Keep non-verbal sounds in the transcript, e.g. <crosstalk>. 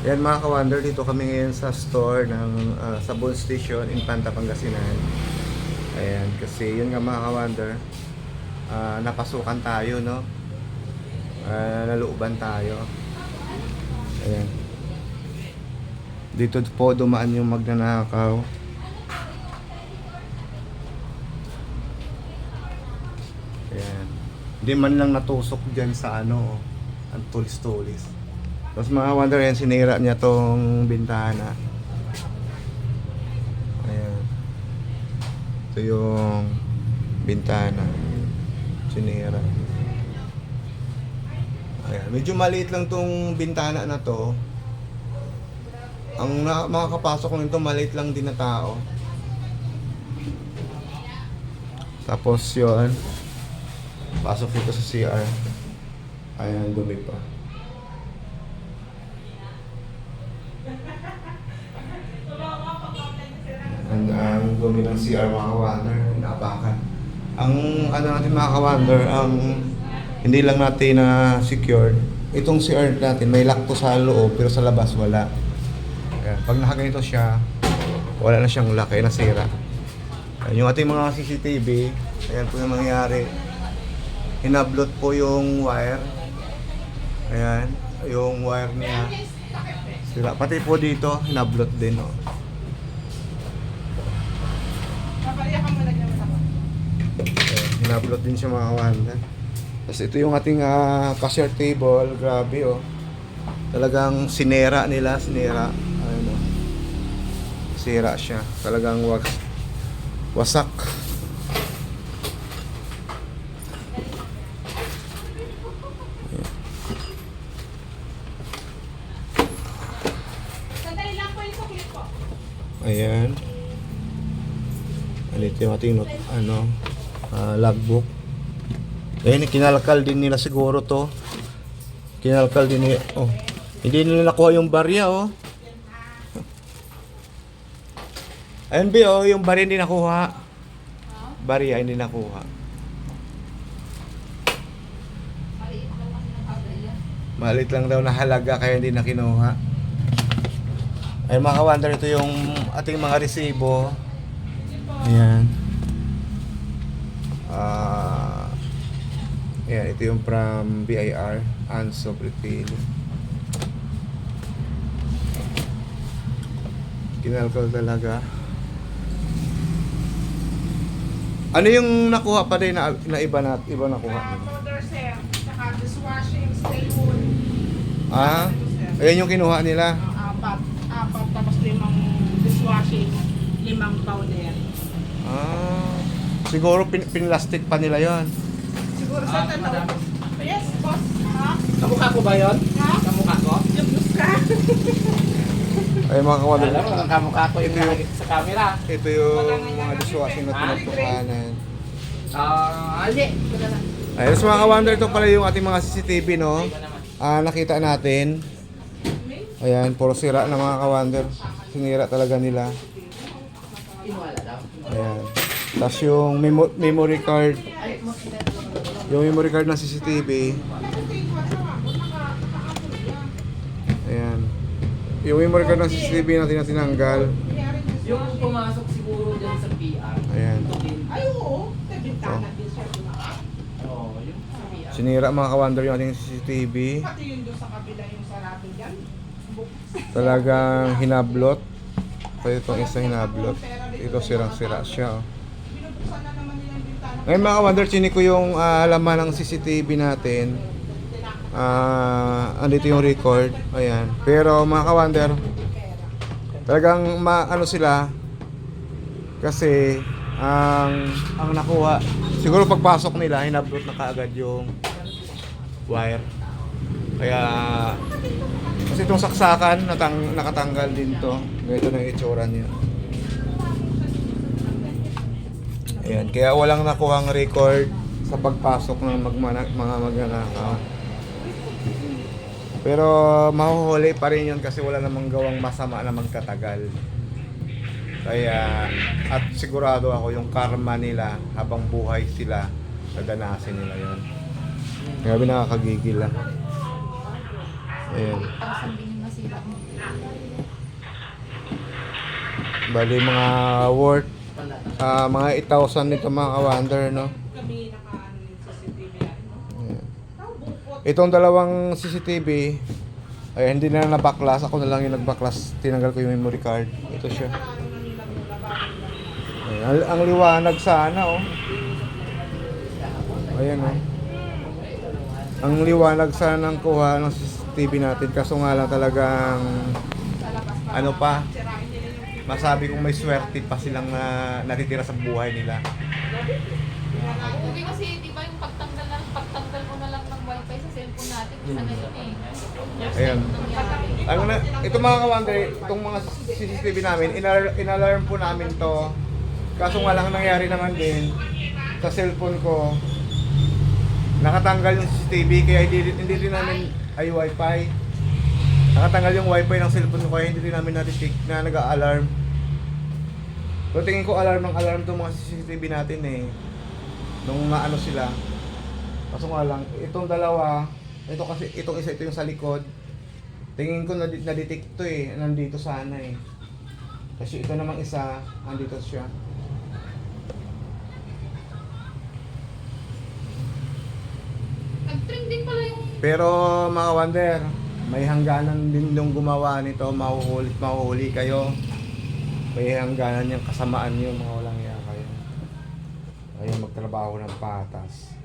Yan mga ka-wonder, dito kami ngayon sa store ng ah, sa Bull Station in Panta, Pangasinan. Ayan, kasi yun nga mga ka-wonder, ah, napasukan tayo, no? Ah, naluuban tayo. Ayan. Dito po dumaan yung magnanakaw. Ayan. Hindi man lang natusok dyan sa ano, oh, ang tulis-tulis. Tapos mga wonder yan, sinira niya tong bintana. Ayan. Ito yung bintana. Sinira. Ayan. Medyo maliit lang tong bintana na to. Ang na, makakapasok nito maliit lang din na tao. Tapos yun. Pasok dito sa CR. Ayan, dumi pa. Ang ang dumi ng CR mga ka-wonder, inapakan. Ang ano natin mga ka-wonder, ang hindi lang natin na secured. Itong CR natin, may lock to sa loob, pero sa labas wala. Ayan. Pag nakaganito siya, wala na siyang lock, kaya nasira. Ayan, yung ating mga CCTV, ayan po yung nangyari. Hinablot po yung wire. Ayan, yung wire niya. Sira. Pati po dito, hinablot din. Oh. Hinablot din siya mga kawanda. Tapos ito yung ating uh, cashier table. Grabe oh. Talagang sinera nila, sinera. Ayun oh. Sira siya. Talagang was wasak. Sandali lang po yung suklit po. Ayan. Ito yung ating not, ano, ah, logbook. Ayan, kinalakal din nila siguro to. Kinalakal din nila. Oh. Hindi nila nakuha yung barya, oh. Ayun, Bi, oh, yung barya hindi nakuha. Barya hindi nakuha. Malit lang daw na halaga kaya hindi na kinuha. Ay mga ka-wonder, ito yung ating mga resibo. Ayan. Ah, ayan, ito yung from BIR, Anso Refill. Kinalkal talaga. Ano yung nakuha pa din na, na iba na iba nakuha? Ah, powder sir, saka dishwashing, stay. Ah, ayan yung kinuha nila. Ah, apat. Apat, tapos limang dishwashing, limang powder. Ah, siguro pin pinlastic pa nila yon. Siguro sa tatlo. Yes, boss. Ha? Kamukha ko ba yun? Ha? Kamukha ko? Yung ka. <laughs> Ay mga kawalan. Alam mo, ang kamukha ko yung nakikita sa camera. Ito yung mga dishwashing na pinagtukanan. Ah, hindi. Na lang. Ayun, so mga ka-wonder, ito pala yung ating mga CCTV, no? Iba naman. Ah, nakita natin. Ayan, puro sira na mga ka-wonder. Sinira talaga nila. Ayan. Tapos yung memo- memory card, yung memory card ng CCTV, ayan. Yung memory card ng CCTV natin na tinanggal. Yung pumasok siguro dyan sa PR. Ayan. Ay, oo. Tabintana din siya. Oo, yung sa PR. Sinira mga ka-wonder yung ating CCTV. Pati yun doon sa kabila yung sarado dyan. Talagang hinablot. Pwede itong isa hinablot. Ito sirang-sira siya. Oh. Ngayon mga ka-wonder, chinik ko yung ah, laman ng CCTV natin. Ah, andito yung record. Ayan. Pero mga ka-wonder, talagang ma ano sila kasi ang ang nakuha siguro pagpasok nila hinablot na kaagad yung wire. Kaya kasi itong saksakan natang, nakatanggal din to. Ganito na yung itsura niya. Ayan, kaya walang nakuhang record sa pagpasok ng magmana, mga magnanakaw. Pero mahuhuli pa rin yun kasi wala namang gawang masama na magtatagal. Kaya, at sigurado ako yung karma nila habang buhay sila, nadanasin nila yon. Grabe nakakagigil ah. Ayan. Bali mga worth Ah, mga 8,000 nito mga ka-wonder, no? Kami yung CCTV yan. Itong dalawang CCTV, ay hindi na nabaklas. Ako na lang yung nagbaklas. Tinanggal ko yung memory card. Ito siya. Ayan. Ang, ang liwanag sana, oh. Ayan, oh. Ang liwanag sana ng kuha ng CCTV natin. Kaso nga lang talagang. Ano pa? Masabi kong may swerte pa silang na natitira sa buhay nila. Okay kasi di ba yung pagtanggal na pagtanggal mo na lang ng wifi sa cellphone natin isa na yun eh. Nangyari. Ano na, ito mga kawander, itong mga CCTV namin, inar- inalarm po namin to. Kaso nga lang ang nangyari naman din, sa cellphone ko, nakatanggal yung CCTV, kaya hindi, hindi rin namin, ay wifi. Nakatanggal yung wifi ng cellphone ko, kaya hindi rin namin na-detect na nag-alarm. So tingin ko alarm ng alarm itong mga CCTV natin eh. Nung maano sila. Kaso nga lang, itong dalawa, ito kasi, itong isa, ito yung sa likod. Tingin ko na-detect to eh, nandito sana eh. Kasi ito namang isa, andito siya. Nag-trending pala yung Pero mga wonder, may hangganan din yung gumawa nito, mahuhuli, mahuhuli kayo. May hangganan yung kasamaan nyo, mga walang iya kayo. Ayun, magtrabaho ng patas.